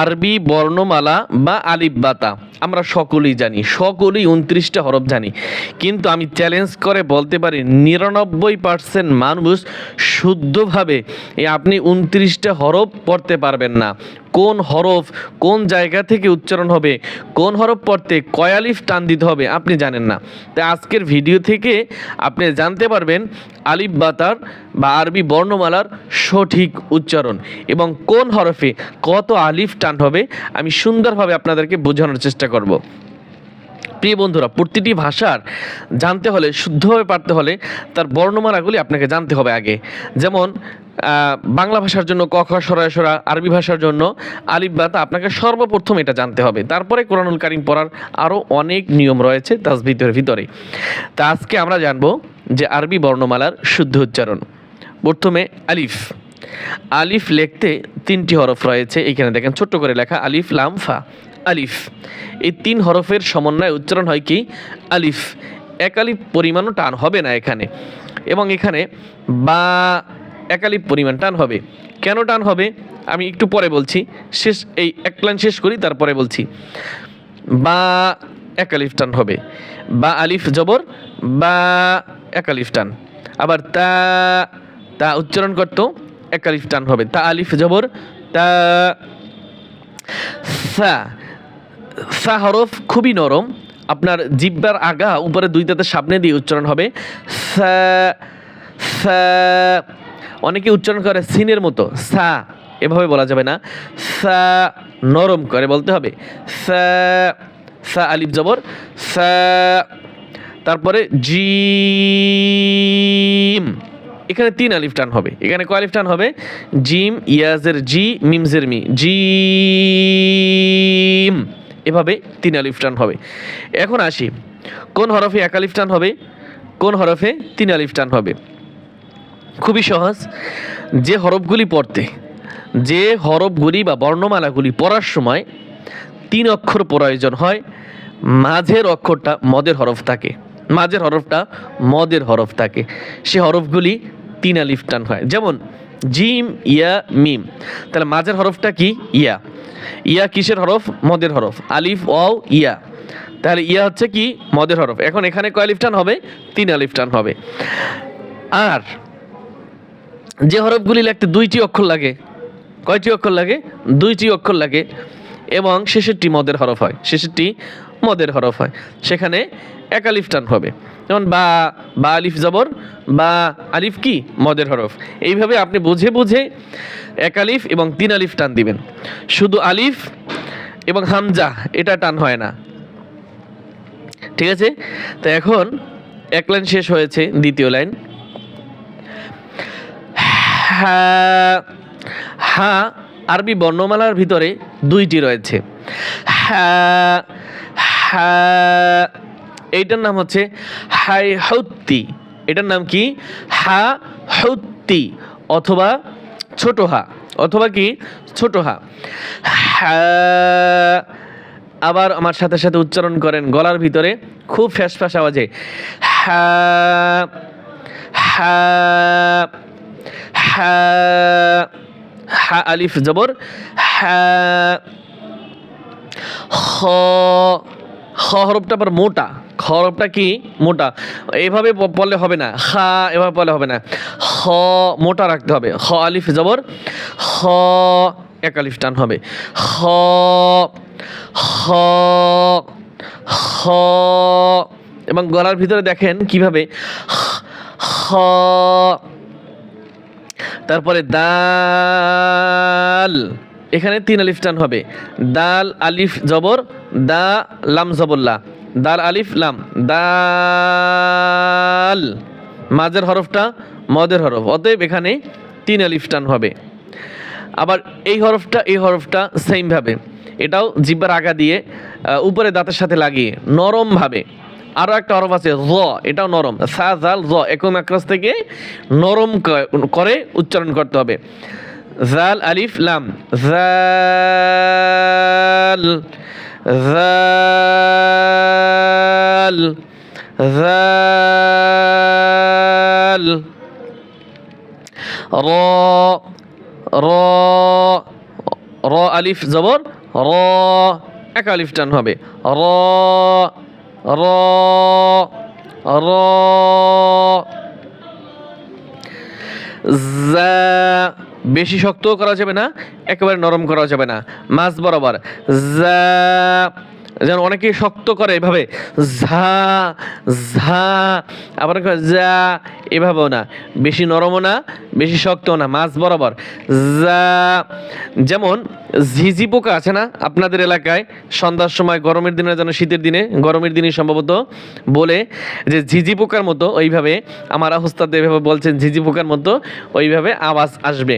আরবি বর্ণমালা বা আলিব্বাতা আমরা সকলেই জানি, সকলেই উনত্রিশটা হরফ জানি। কিন্তু আমি চ্যালেঞ্জ করে বলতে পারি, নিরানব্বই পার্সেন্ট মানুষ শুদ্ধভাবে আপনি উনত্রিশটা হরফ পড়তে পারবেন না। কোন হরফ কোন জায়গা থেকে উচ্চারণ হবে? কোন হরফ পড়তে কয়ালিফ টান দিতে হবে? আপনি জানেন না। তাই আজকের ভিডিও থেকে আপনি জানতে পারবেন আলিফ বাতার বা আরবি বর্ণমালার সঠিক উচ্চারণ এবং কোন হরফে কত আলিফ টান হবে। আমি সুন্দরভাবে আপনাদেরকে বোঝানোর চেষ্টা করব। প্রিয় বন্ধুরা, প্রতিটি ভাষার জানতে হলে শুদ্ধভাবে পারতে হলে তার বর্ণমালাগুলি আপনাকে জানতে হবে আগে। যেমন বাংলা ভাষার জন্য ক, খ সরায় সরা আরবি ভাষার জন্য আলিফ বাতা আপনাকে সর্বপ্রথম এটা জানতে হবে। তারপরে কোরআনুল কারিম পড়ার আরও অনেক নিয়ম রয়েছে তাজবিদের ভিতরে। তা আজকে আমরা জানব যে আরবি বর্ণমালার শুদ্ধ উচ্চারণ। প্রথমে আলিফ। আলিফ লিখতে তিনটি হরফ রয়েছে। এখানে দেখেন ছোট্ট করে লেখা আলিফ, লাম, ফা। আলিফ। এই তিন হরফের সমন্বয়ে উচ্চারণ হয় কি? আলিফ। এক আলিফ পরিমাণও টান হবে না এখানে। এবং এখানে বা এক আলিফ পরিমাণ টান হবে। কেন টান হবে? আমি একটু পরে বলছি। শেষ, এই এক লাইন শেষ করি, তারপরে বলছি। বা এক আলিফ টান হবে। বা আলিফ জবর, বা এক আলিফ টান। আবার তা তা উচ্চারণ করতো এক আলিফ টান হবে। তা আলিফ জবর, তা, সা। সা হরফ খুবই নরম। আপনার জিব্বার আগা উপরে দুই দাঁতের সামনে দিয়ে উচ্চারণ হবে। অনেকে উচ্চারণ করে সিনের মতো। সা, এভাবে বলা যাবে না। সা, নরম করে বলতে হবে। সা সা, আলিফ জবর। সা, তারপরে জিম। এখানে তিন আলিফ টান হবে। এখানে কয় আলিফ টান হবে? জিম, ইয়াজের জি, মিমজের মি। জিম। এভাবে তিন আলিফ টান হবে। এখন আসি, কোন হরফে এক আলিফ টান হবে? কোন হরফে তিন আলিফ টান হবে? খুবই সহজ, যে হরফগুলি পড়তে, যে হরফগুলি বা বর্ণমালাগুলি পড়ার সময় তিন অক্ষর প্রয়োজন হয়, মাঝের অক্ষরটা মদের হরফ থাকে, মাঝের হরফটা মদের হরফ থাকে। সে হরফগুলি তিন আলিফ টান হয়। যেমন জিম, ইয়া, মিম। তাহলে মাঝের হরফটা কি? ইয়া। ইয়া কিসের হরফ? মদের হরফ। আলিফ অও ইয়া। তাহলে ইয়া হচ্ছে কি? মদের হরফ। এখন এখানে কয় আলিফ টান হবে? তিন আলিফ টান হবে। আর যে হরফগুলি লিখতে দুইটি অক্ষর লাগে। কয়টি অক্ষর লাগে? দুইটি অক্ষর লাগে। এবং শেষেরটি মদের হরফ হয়। শেষেরটি মদের হরফ হয়। সেখানে এক আলিফ টান হবে। যেমন বা বা আলিফ জবর, বা আলিফ কি? মদের হরফ। এইভাবে আপনি বুঝে বুঝে এক আলিফ এবং তিন আলিফ টান দিবেন। শুধু আলিফ এবং হামজা, এটা টান হয় না। ঠিক আছে? তো এখন এক লাইন শেষ হয়েছে, দ্বিতীয় লাইন। হা, আরবি বর্ণমালার ভিতরে দুইটি রয়েছে। হা হা এইটার নাম হচ্ছে হাই হত্তি। এটার নাম কি? হা হত্তি অথবা ছোট হা, অথবা কি? ছোট হা। আবার আমার সাথে সাথে উচ্চারণ করেন গলার ভিতরে, খুব ফ্যাস ফ্যাস আওয়াজে। হা হা হা হা আলিফ জবর, হা খ হরফটা আবার মোটা। হরফটা কি? মোটা। এভাবে বললে হবে না। খা এভাবে পড়লে হবে না। খ মোটা রাখতে হবে। খ আলিফ, জবর। খ এক আলিফ টান হবে। খ খ খ এবং গলার ভিতরে দেখেন কীভাবে? খ তারপরে দাল। এখানে তিন আলিফ টান হবে। দাল, আলিফ, জবর, দা, লাম জবল্লা দাল, আলিফ, লাম। দাল, মাঝের হরফটা মদের হরফ। অতএব এখানে তিন আলিফ টান হবে। আবার এই হরফটা এই হরফটা সেমভাবে এটাও জিব্বার আগা দিয়ে উপরে দাঁতের সাথে লাগিয়ে নরমভাবে আরও একটা হরফ আছে, জ। এটাও নরম। সা, জাল, জ। একম একরাস থেকে নরম করে উচ্চারণ করতে হবে। জাল আলিফ লাম জাল জাল জাল র র র আলিফ জবর র এক আলিফ টান হবে. র র র জা বেশি শক্তও করা যাবে না একেবারে নরম করা যাবে না। মাছ বরাবর জা যেন অনেকে শক্ত করে এভাবে ঝা ঝা, আবার যা, এভাবেও না। বেশি নরমও না, বেশি শক্তও না মাছ বরাবর। যা, যেমন ঝিঝি পোকা আছে না আপনাদের এলাকায়, সন্ধ্যার সময় গরমের দিনে যেন শীতের দিনে, গরমের দিনে সম্ভবত বলে যে ঝিঝি পোকার মতো ওইভাবে আমার আহস্তাদ এভাবে বলছেন, ঝিঝি পোকার মতো ওইভাবে আওয়াজ আসবে।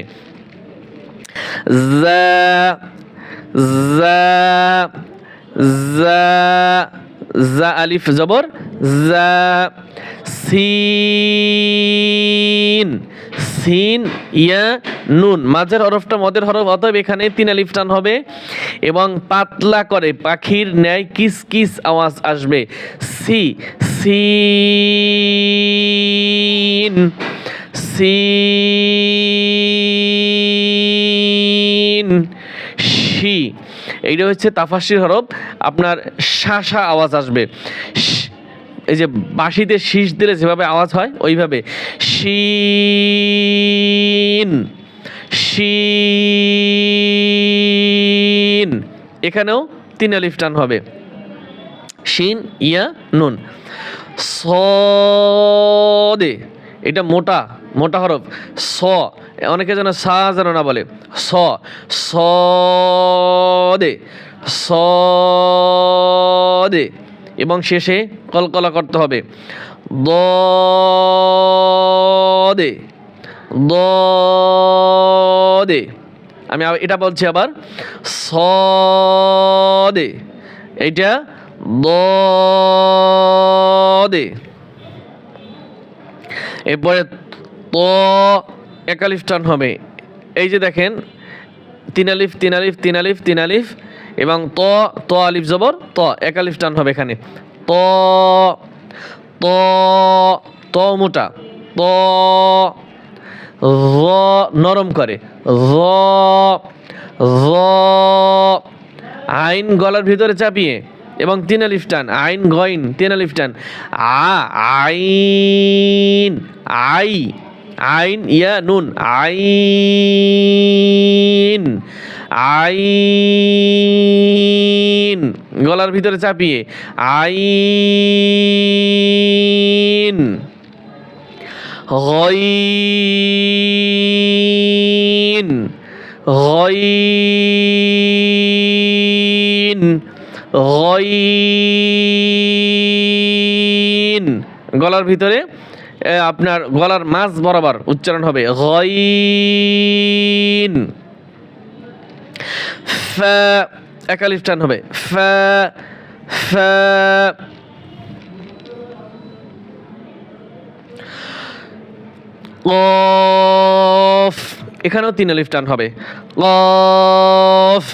যা যা জা জা আলিফ জবর জা সিন সিন ইয়া নুন মাঝের হরফটা মদের হরফ, অতএব এখানে তিন আলিফ টান হবে এবং পাতলা করে পাখির ন্যায় কিস কিস আওয়াজ আসবে। সি, সিন সিন, শি। এইটা হচ্ছে তাফাসির হরফ। আপনার শাসা আওয়াজ আসবে। এই যে বাঁশিতে শীষ দিলে যেভাবে আওয়াজ হয়, ওইভাবে। শিন শিন। এখানেও তিন আলিফ টান হবে। শিন, ইয়া, নুন। সদে এটা মোটা মোটা হরফ। স অনেকে যেন সা যেন না বলে, স স দে স দে, এবং শেষে কলকলা করতে হবে, দ দে দ দে, আমি এটা বলছি আবার, স দে, এইটা দ দে, এরপরে ত একালিফ টান হবে। এই যে দেখেন, তিন আলিফ তিন আলিফ তিন আলিফ তিন আলিফ এবং ত ত আলিফ জবর, ত, একালিফ টান হবে এখানে। ত ত ত মোটা, ত, র নরম করে, র র, আইন গলার ভিতরে চাপিয়ে এবং তিন আলিফ টান, আইন, গইন, তিন আলিফ টান। আ, আইন, আই আইন ইয়া নুন। আইন আইন। গলার ভিতরে চাপিয়ে। আইন। গইন। গইন। গইন। গলার ভিতরে আপনার গলার মাছ বরাবর উচ্চারণ হবে গইন ফা একালিফ টান হবে। ফা ফা কফ এখানেও তিন আলিফ টান হবে। কফ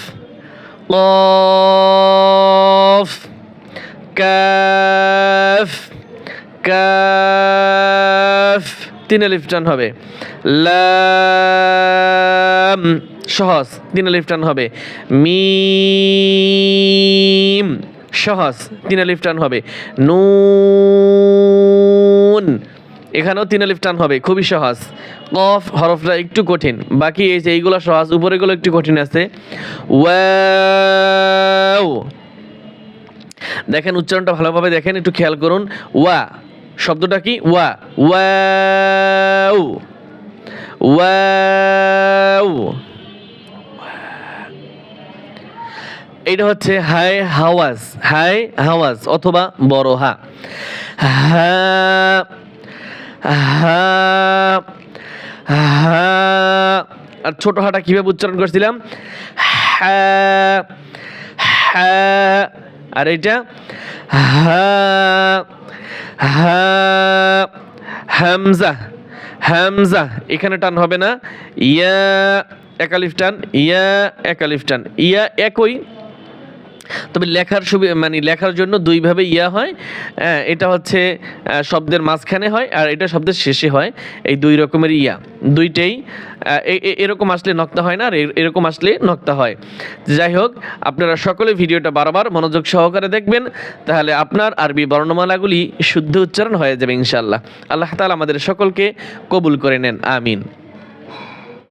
কফ কাফ। কাফ। তিন আলিফ টান হবে। লাম। সহজ। তিন আলিফ টান হবে। মিম। সহজ। তিন আলিফ টান হবে। নুন। এখানেও তিন আলিফ টান হবে। খুবই সহজ। কফ হরফটা একটু কঠিন। বাকি এই যে এইগুলো সহজ, উপরেগুলো একটু কঠিন আছে। ওয়াও। দেখেন উচ্চারণটা ভালোভাবে দেখেন, একটু খেয়াল করুন। ওয়া। শব্দটা কি? ওয়া, ওয়াও ওয়াও। এটা হচ্ছে হাই হাওয়াজ হাই হাওয়াজ অথবা বড় হা। হা হা হা। আর ছোট হাটা কীভাবে উচ্চারণ করছিলাম? হ্যাঁ হ্যাঁ আর এটা হামজা হামজা, এখানে টান হবে না। ইয়া একালিফ টান, ইয়া একালিফ টান। ইয়া, একই তবে লেখার সুবি- মানে লেখার জন্য দুইভাবে ইয়া হয়। হ্যাঁ, এটা হচ্ছে শব্দের মাঝখানে হয় আর এটা শব্দের শেষে হয়। এই দুই রকমের ইয়া। দুইটাই এরকম আসলে নক্তা হয় না আর এরকম আসলে নক্তা হয়। যাই হোক আপনারা সকলে ভিডিওটা বারবার মনোযোগ সহকারে দেখবেন তাহলে আপনার আরবি বর্ণমালাগুলি শুদ্ধ উচ্চারণ হয়ে যাবে ইনশাল্লাহ আল্লাহ তালা আমাদের সকলকে কবুল করে নেন। আমিন।